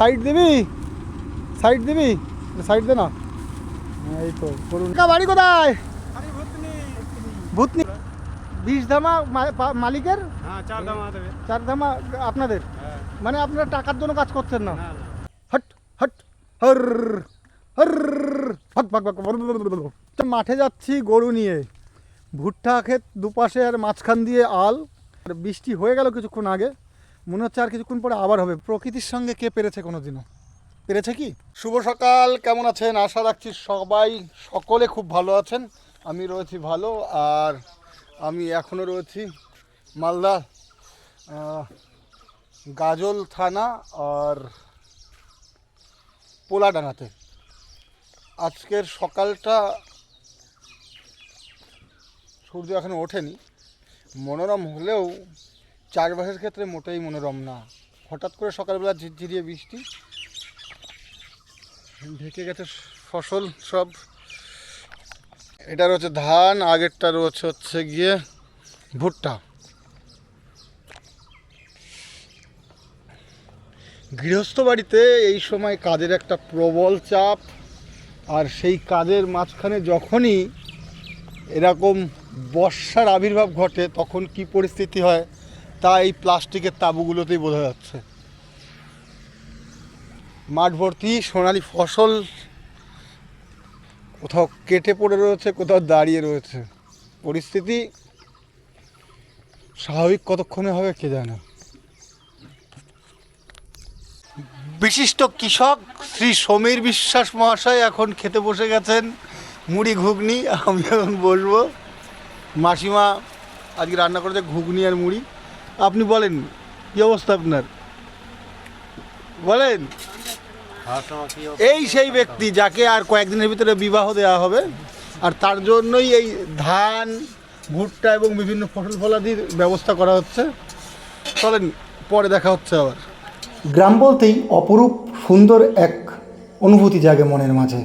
Side দিবি? Side দিবি? Side দে না। এই তো করুন। কা বাড়ি কোথায়? ভূতনি। বিষ ধামা মালিকের? হ্যাঁ চার ধামা আপনাদের? হ্যাঁ। মানে আপনারা টাকার জন্য কাজ করছেন না। হট হট হর হর ভাগ ভাগ মাঠে যাচ্ছি গরু নিয়ে। ভুট্টা ক্ষেত দুপাশে আর মাঝখান দিয়ে আল। বৃষ্টি হয়ে গেল কিছুক্ষণ আগে। মনে হচ্ছে আর কিছুক্ষণ পরে আবার হবে। প্রকৃতির সঙ্গে কে পেরেছে কোনো দিনও পেরেছে কি? শুভ সকাল, কেমন আছেন? আশা রাখছি সবাই সকলে খুব ভালো আছেন। আমি রয়েছি ভালো, আর আমি এখনও রয়েছি মালদা গাজল থানা আর পোলাডাঙ্গাতে। আজকের সকালটা সূর্য এখনও ওঠেনি। মনোরম হলেও চারপাশের ক্ষেত্রে মোটেই মনোরম না। হঠাৎ করে সকালবেলা ঝিরঝিরিয়ে বৃষ্টি, ঢেকে গেছে ফসল সব। এটা রয়েছে ধান আগেরটা রয়েছে হচ্ছে গিয়ে ভুট্টা। গৃহস্থ বাড়িতে এই সময় কাজের একটা প্রবল চাপ, আর সেই কাজের মাঝখানে যখনই এরকম বর্ষার আবির্ভাব ঘটে, তখন কি পরিস্থিতি হয়? তা এই প্লাস্টিকের তাঁবুগুলোতেই বোঝা যাচ্ছে। মাঠ ভর্তি সোনালি ফসল কোথাও কেটে পড়ে রয়েছে, কোথাও দাঁড়িয়ে রয়েছে। পরিস্থিতি স্বাভাবিক কতক্ষণে হবে কে জানে। বিশিষ্ট কৃষক শ্রী সমীর বিশ্বাস মহাশয় এখন খেতে বসে গেছেন। মুড়ি ঘুগনি, আমি এখন বসবো। মাসিমা আজকে রান্না করেছে ঘুগনি আর মুড়ি। আপনি বলেন, কী অবস্থা আপনার? বলেন। এই সেই ব্যক্তি যাকে আর কয়েকদিনের ভিতরে বিবাহ দেওয়া হবে, আর তার জন্যই এই ধান, ভুট্টা এবং বিভিন্ন ফসল ফলাদির ব্যবস্থা করা হচ্ছে। চলেন, পরে দেখা হচ্ছে আবার। গ্রাম বলতেই অপরূপ, সুন্দর এক অনুভূতি জাগে মনের মাঝে।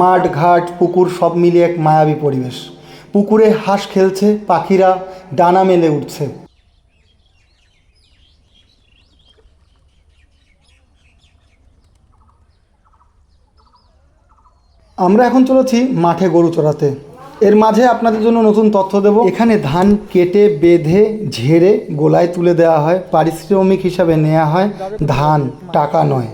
মাঠ, ঘাট, পুকুর সব মিলিয়ে এক মায়াবী পরিবেশ। পুকুরে হাঁস খেলছে, পাখিরা ডানা মেলে উঠছে। আমরা এখন চলেছি মাঠে গরু চড়াতে। এর মাঝে আপনাদের জন্য নতুন তথ্য দেব। এখানে ধান কেটে, বেঁধে, ঝেড়ে, গোলায় তুলে দেওয়া হয়। পারিশ্রমিক হিসাবে নেওয়া হয়। ধান টাকা নয়।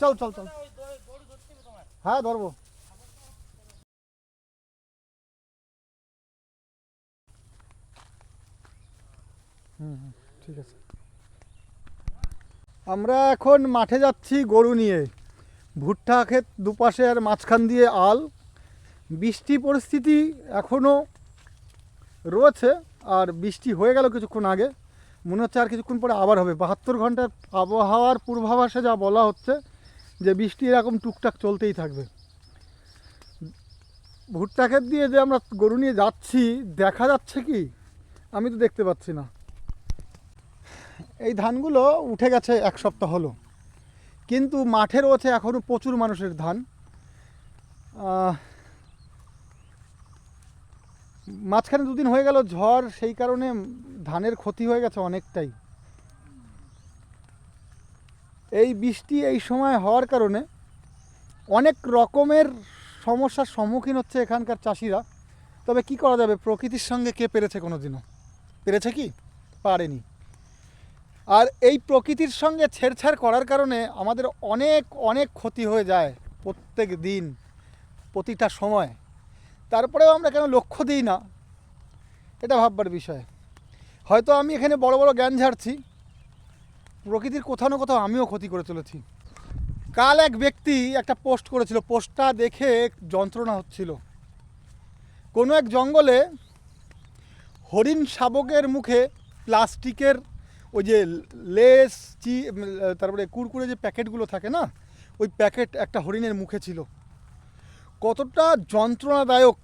চল চল চল। হ্যাঁ ধরবো। হুম ঠিক আছে। আমরা এখন মাঠে যাচ্ছি গরু নিয়ে। ভুট্টা ক্ষেত দুপাশে আর মাঝখান দিয়ে আল। বৃষ্টি পরিস্থিতি এখনও রয়েছে, আর বৃষ্টি হয়ে গেল কিছুক্ষণ আগে। মনে হচ্ছে আর কিছুক্ষণ পরে আবার হবে। বাহাত্তর ঘণ্টার আবহাওয়ার পূর্বাভাসে যা বলা হচ্ছে, যে বৃষ্টি এরকম টুকটাক চলতেই থাকবে। ভুট্টা ক্ষেত দিয়ে যে আমরা গরু নিয়ে যাচ্ছি, দেখা যাচ্ছে কি? আমি তো দেখতে পাচ্ছি না। এই ধানগুলো উঠে গেছে এক সপ্তাহ হলো। কিন্তু মাঠে রয়েছে এখনও প্রচুর মানুষের ধান। মাঝখানে দুদিন হয়ে গেল ঝড়, সেই কারণে ধানের ক্ষতি হয়ে গেছে অনেকটাই। এই বৃষ্টি এই সময় হওয়ার কারণে অনেক রকমের সমস্যার সম্মুখীন হচ্ছে এখানকার চাষিরা। তবে কি করা যাবে? প্রকৃতির সঙ্গে কে পেরেছে কোনো দিনও পেরেছে কি? পারেনি। আর এই প্রকৃতির সঙ্গে ছেড়ছাড় করার কারণে আমাদের অনেক অনেক ক্ষতি হয়ে যায় প্রত্যেক দিন, প্রতিটা সময়। তারপরেও আমরা কেন লক্ষ্য দিই না? এটা ভাববার বিষয়। হয়তো আমি এখানে বড় বড় জ্ঞান ঝাড়ছি। প্রকৃতির কোথাও না কোথাও আমিও ক্ষতি করে চলেছি। কাল এক ব্যক্তি একটা পোস্ট করেছিল, পোস্টটা দেখে যন্ত্রণা হচ্ছিল। কোনো এক জঙ্গলে হরিণ শাবকের মুখে প্লাস্টিকের ওই যে লেস, চি তারপরে কুরকুরে যে প্যাকেটগুলো থাকে না, ওই প্যাকেট একটা হরিণের মুখে ছিল। কতটা যন্ত্রণাদায়ক,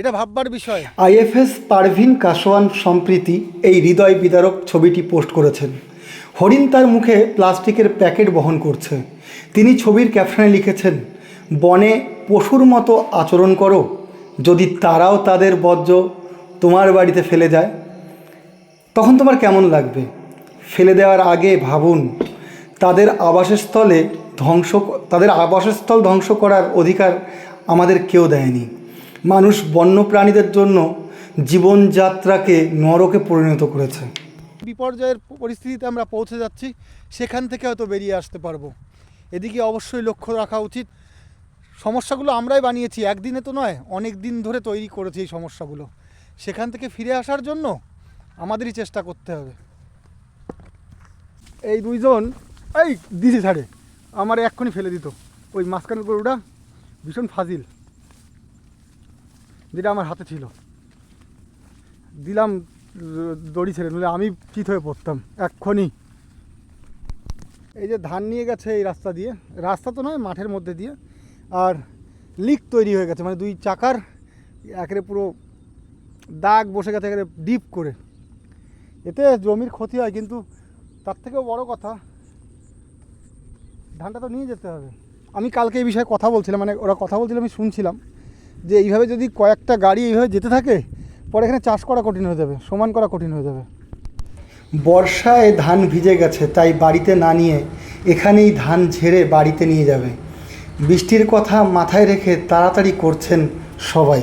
এটা ভাববার বিষয়। আইএফএস পারভিন কাসওয়ান সম্প্রীতি এই হৃদয় বিদারক ছবিটি পোস্ট করেছেন। হরিণ তার মুখে প্লাস্টিকের প্যাকেট বহন করছে। তিনি ছবির ক্যাপশনে লিখেছেন, বনে পশুর মতো আচরণ করো, যদি তারাও তাদের বর্জ্য তোমার বাড়িতে ফেলে যায় তখন তোমার কেমন লাগবে? ফেলে দেওয়ার আগে ভাবুন, তাদের আবাসস্থলে ধ্বংস তাদের আবাসস্থল ধ্বংস করার অধিকার আমাদের কেউ দেয়নি। মানুষ বন্য প্রাণীদের জন্য জীবনযাত্রাকে নরকে পরিণত করেছে। বিপর্যয়ের পরিস্থিতিতে আমরা পৌঁছে যাচ্ছি, সেখান থেকে হয়তো বেরিয়ে আসতে পারব। এদিকে অবশ্যই লক্ষ্য রাখা উচিত। সমস্যাগুলো আমরাই বানিয়েছি, একদিনে তো নয়, অনেক দিন ধরে তৈরি করেছি এই সমস্যাগুলো। সেখান থেকে ফিরে আসার জন্য আমাদেরই চেষ্টা করতে হবে। এই দুইজন, এই দিদি ছাড়ে, আমার এক্ষুনি ফেলে দিত। ওই মাঝখানের গরুটা ভীষণ ফাজিল, যেটা আমার হাতে ছিল। দিলাম দড়ি ছেড়ে, নইলে আমি চিত হয়ে পড়তাম, এক্ষুনি। এই যে ধান নিয়ে গেছে এই রাস্তা দিয়ে, রাস্তা তো নয়, মাঠের মধ্যে দিয়ে। আর লিক তৈরি হয়ে গেছে মানে দুই চাকার একেবারে পুরো দাগ বসে গেছে, একেবারে ডিপ করে। এতে জমির ক্ষতি হয়, কিন্তু তার থেকেও বড় কথা, ধানটা তো নিয়ে যেতে হবে। আমি কালকে এই বিষয়ে কথা বলছিলাম মানে ওরা কথা বলছিল, আমি শুনছিলাম যে এইভাবে যদি কয়েকটা গাড়ি এইভাবে যেতে থাকে, পরে এখানে চাষ করা কঠিন হয়ে যাবে, সমান করা কঠিন হয়ে যাবে। বর্ষায় ধান ভিজে গেছে, তাই বাড়িতে না নিয়ে এখানেই ধান ঝেড়ে বাড়িতে নিয়ে যাবে। বৃষ্টির কথা মাথায় রেখে তাড়াতাড়ি করছেন সবাই।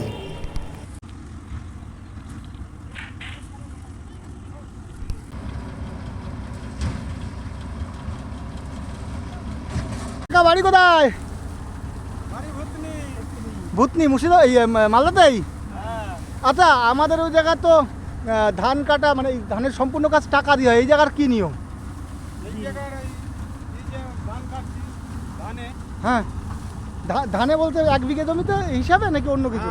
বাড়ি কোথায়? ভূতনি। মুর্শিদা এই মালদাতেই? আচ্ছা আমাদের ওই জায়গা তো ধান কাটা মানে ধানের সম্পূর্ণ কাজ টাকা দিয়ে হয় এই জায়গার কি নিয়ম? হ্যাঁ। ধানে বলতে এক বিঘে জমিতে হিসাবে নাকি অন্য কিছু?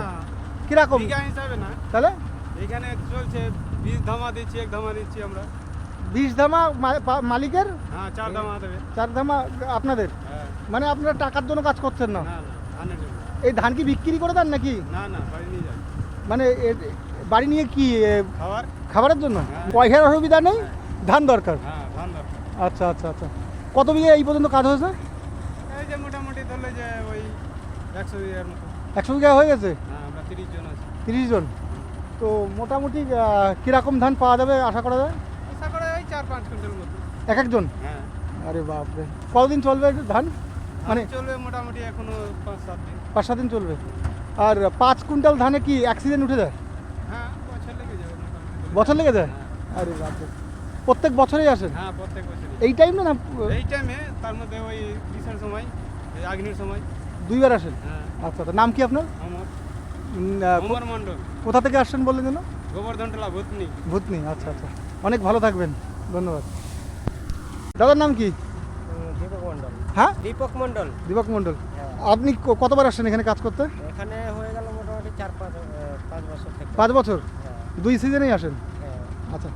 কীরকম? হিসাবে না। তাহলে? এখানে চলছে বীজ ধামা দিচ্ছি এক ধামা দিচ্ছি আমরা। বিশ ধামা মালিকের? হ্যাঁ চার ধামা দেবে। চার ধামা আপনাদের? হ্যাঁ মানে আপনারা টাকার জন্য কাজ করছেন না? এই ধান কি বিক্রি করে দেন নাকি? মানে বাড়ি নিয়ে কি খাবার খাবারের জন্য? হ্যাঁ। পয়সার অসুবিধা নেই? ধান দরকার? হ্যাঁ ধান দরকার। আচ্ছা আচ্ছা আচ্ছা। কত বিঘে এই পর্যন্ত কাজ হয়েছে? এই যে মোটামুটি ধরলে যে ওই একশো বিঘার মতো। একশো বিঘা হয়ে গেছে? হ্যাঁ তিরিশ জন আছি। তিরিশ জন। তো মোটামুটি কীরকম ধান পাওয়া যাবে আশা করা যায়? আশা করে ওই চার পাঁচ কুইন্টাল মতো। এক একজন? হ্যাঁ। আরে বাপরে। কতদিন চলবে ধান? মানে চলবে মোটামুটি এখনও পাঁচ সাত দিন। পাঁচ সাত দিন চলবে। আর পাঁচ কুইন্টাল ধানে কি অ্যাক্সিডেন্ট উঠে যায়? হ্যাঁ বছর লেগে যাবে বছর লেগে যায়? আরে বাপরে। প্রত্যেক বছরেই আসেন হ্যাঁ প্রত্যেক বছর এই টাইম না না এই টাইমে তার মধ্যে ওই বিশের সময় আগ্নির সময়। দুইবার আসেন? হ্যাঁ। আচ্ছা আচ্ছা। নাম কি আপনার? আমার উম, মণ্ডল। কোথা থেকে আসছেন বললেন যেন? গোবর্ধন টোলা ভূতনি। ভূতনি আচ্ছা আচ্ছা। অনেক ভালো থাকবেন। ধন্যবাদ। দাদার নাম কি? হ্যাঁ? দীপক মন্ডল দীপক মণ্ডল। আপনি কতবার আসছেন এখানে কাজ করতে? এখানে হয়ে গেল মোটামুটি চার পাঁচ পাঁচ বছর থেকে। পাঁচ বছর? হ্যাঁ, দুই সিজনেই আসেন? হ্যাঁ। আচ্ছা।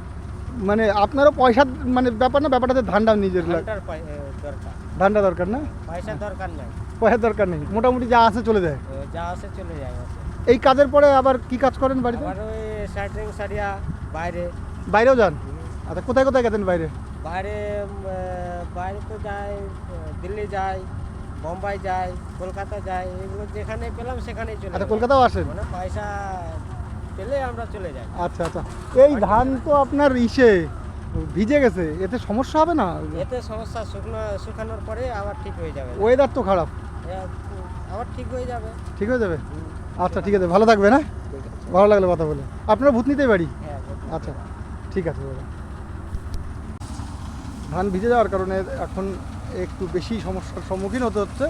মানে আপনারও পয়সার মানে ব্যাপার না ব্যাপারটা ধানটা নিজের এ, দরকার। ধানটা দরকার না? পয়সা দরকার নাই। পয়সার দরকার নেই। মোটামুটি যা আছে চলে যায়। যা আসে চলে যায় এই কাজের পরে আবার কি কাজ করেন বাড়িতে? সারিয়া বাইরে। বাইরেও যান? আচ্ছা কোথায় কোথায় গেছেন বাইরে? বাইরে বাইরে তো যাই দিল্লি যাই বোম্বাই যাই কলকাতা যাই এগুলো যেখানে পেলাম সেখানেই চলে আচ্ছা। কলকাতাও আসেন? মানে পয়সা পেলে আমরা চলে যাই। আচ্ছা আচ্ছা। এই ধান তো আপনার ইসে ভিজে গেছে এতে সমস্যা হবে না? এতে সমস্যা শুকনো শুকানোর পরে আবার ঠিক হয়ে যাবে। ওয়েদার তো খারাপ। আবার ঠিক হয়ে যাবে। ঠিক হয়ে যাবে? আচ্ছা ঠিক আছে ভালো থাকবে না ভালো লাগল কথা বলে। আপনার ভূতনিতেই বাড়ি? হ্যাঁ আচ্ছা ঠিক আছে দাদা ধান ভিজে যাওয়ার কারণে এখন একটু বেশি সমস্যার সম্মুখীন হতে হচ্ছে।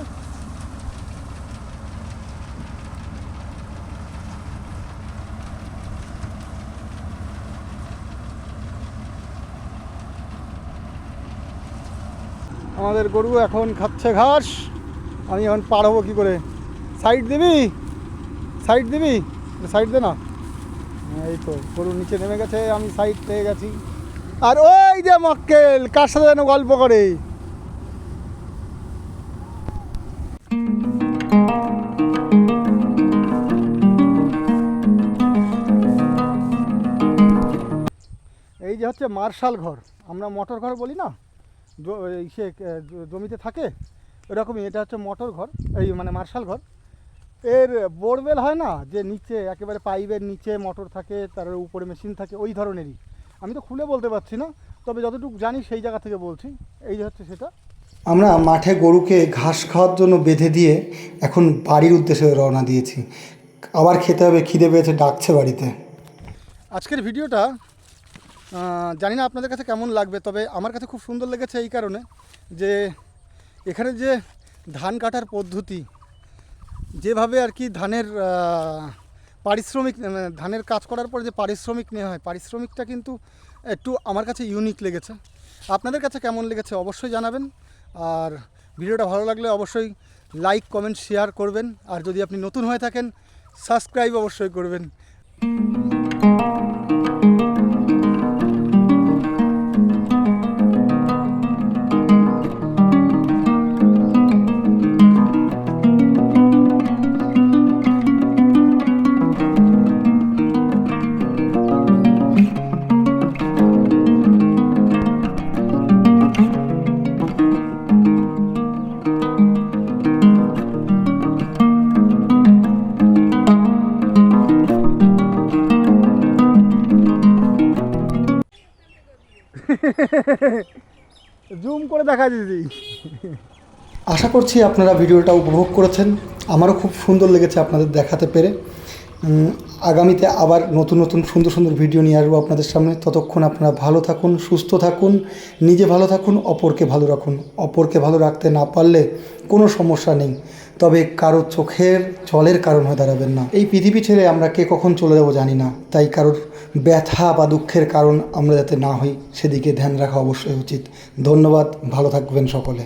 আমাদের গরু এখন খাচ্ছে ঘাস। আমি এখন পার হব কী করে? সাইড দিবি? সাইড দিবি? সাইড দে না। এই তো, গরু নিচে নেমে গেছে, আমি সাইড পেয়ে গেছি। আর ওই যে মক্কেল, কার সাথে যেন গল্প করে? এই যে হচ্ছে মার্শাল ঘর, আমরা মোটর ঘর বলি না? সে জমিতে থাকে এরকমই এটা হচ্ছে মোটর ঘর, এই মানে মার্শাল ঘর। এর বোরওয়েল হয় না? যে নিচে, একেবারে পাইপের নিচে মোটর থাকে, তার উপরে মেশিন থাকে, ওই ধরনেরই। আমি তো খুলে বলতে পারছি না তবে যতটুকু জানি সেই জায়গা থেকে বলছি। এই যে হচ্ছে সেটা। আমরা মাঠে গরুকে ঘাস খাওয়ার জন্য বেঁধে দিয়ে এখন বাড়ির উদ্দেশ্যে রওনা দিয়েছি। আবার খেতে হবে খিদে পেয়েছে ডাকছে বাড়িতে। আজকের ভিডিওটা জানি না আপনাদের কাছে কেমন লাগবে তবে আমার কাছে খুব সুন্দর লেগেছে এই কারণে যে এখানে যে ধান কাটার পদ্ধতি যেভাবে আর কি ধানের পারিশ্রমিক ধানের কাজ করার পরে যে পারিশ্রমিক নেওয়া হয়, পারিশ্রমিকটা কিন্তু একটু আমার কাছে ইউনিক লেগেছে। আপনাদের কাছে কেমন লেগেছে অবশ্যই জানাবেন। আর ভিডিওটা ভালো লাগলে অবশ্যই লাইক কমেন্ট শেয়ার করবেন। আর যদি আপনি নতুন হয়ে থাকেন সাবস্ক্রাইব অবশ্যই করবেন। জুম করে দেখা দিদি। আশা করছি আপনারা ভিডিওটা উপভোগ করেছেন। আমারও খুব সুন্দর লেগেছে আপনাদের দেখাতে পেরে। আগামীতে আবার নতুন নতুন সুন্দর সুন্দর ভিডিও নিয়ে আসব আপনাদের সামনে। ততক্ষণ আপনারা ভালো থাকুন, সুস্থ থাকুন, নিজে ভালো থাকুন, অপরকে ভালো রাখুন। অপরকে ভালো রাখতে না পারলে কোনো সমস্যা নেই। তবে কারও চোখের জলের কারণ হয়ে দাঁড়াবেন না। এই পৃথিবী ছেড়ে আমরা কে কখন চলে যাব জানি না। তাই কারোর ব্যথা বা দুঃখের কারণ আমরা যাতে না হই, সেদিকে ধ্যান রাখা অবশ্যই উচিত। ধন্যবাদ, ভালো থাকবেন সকলে।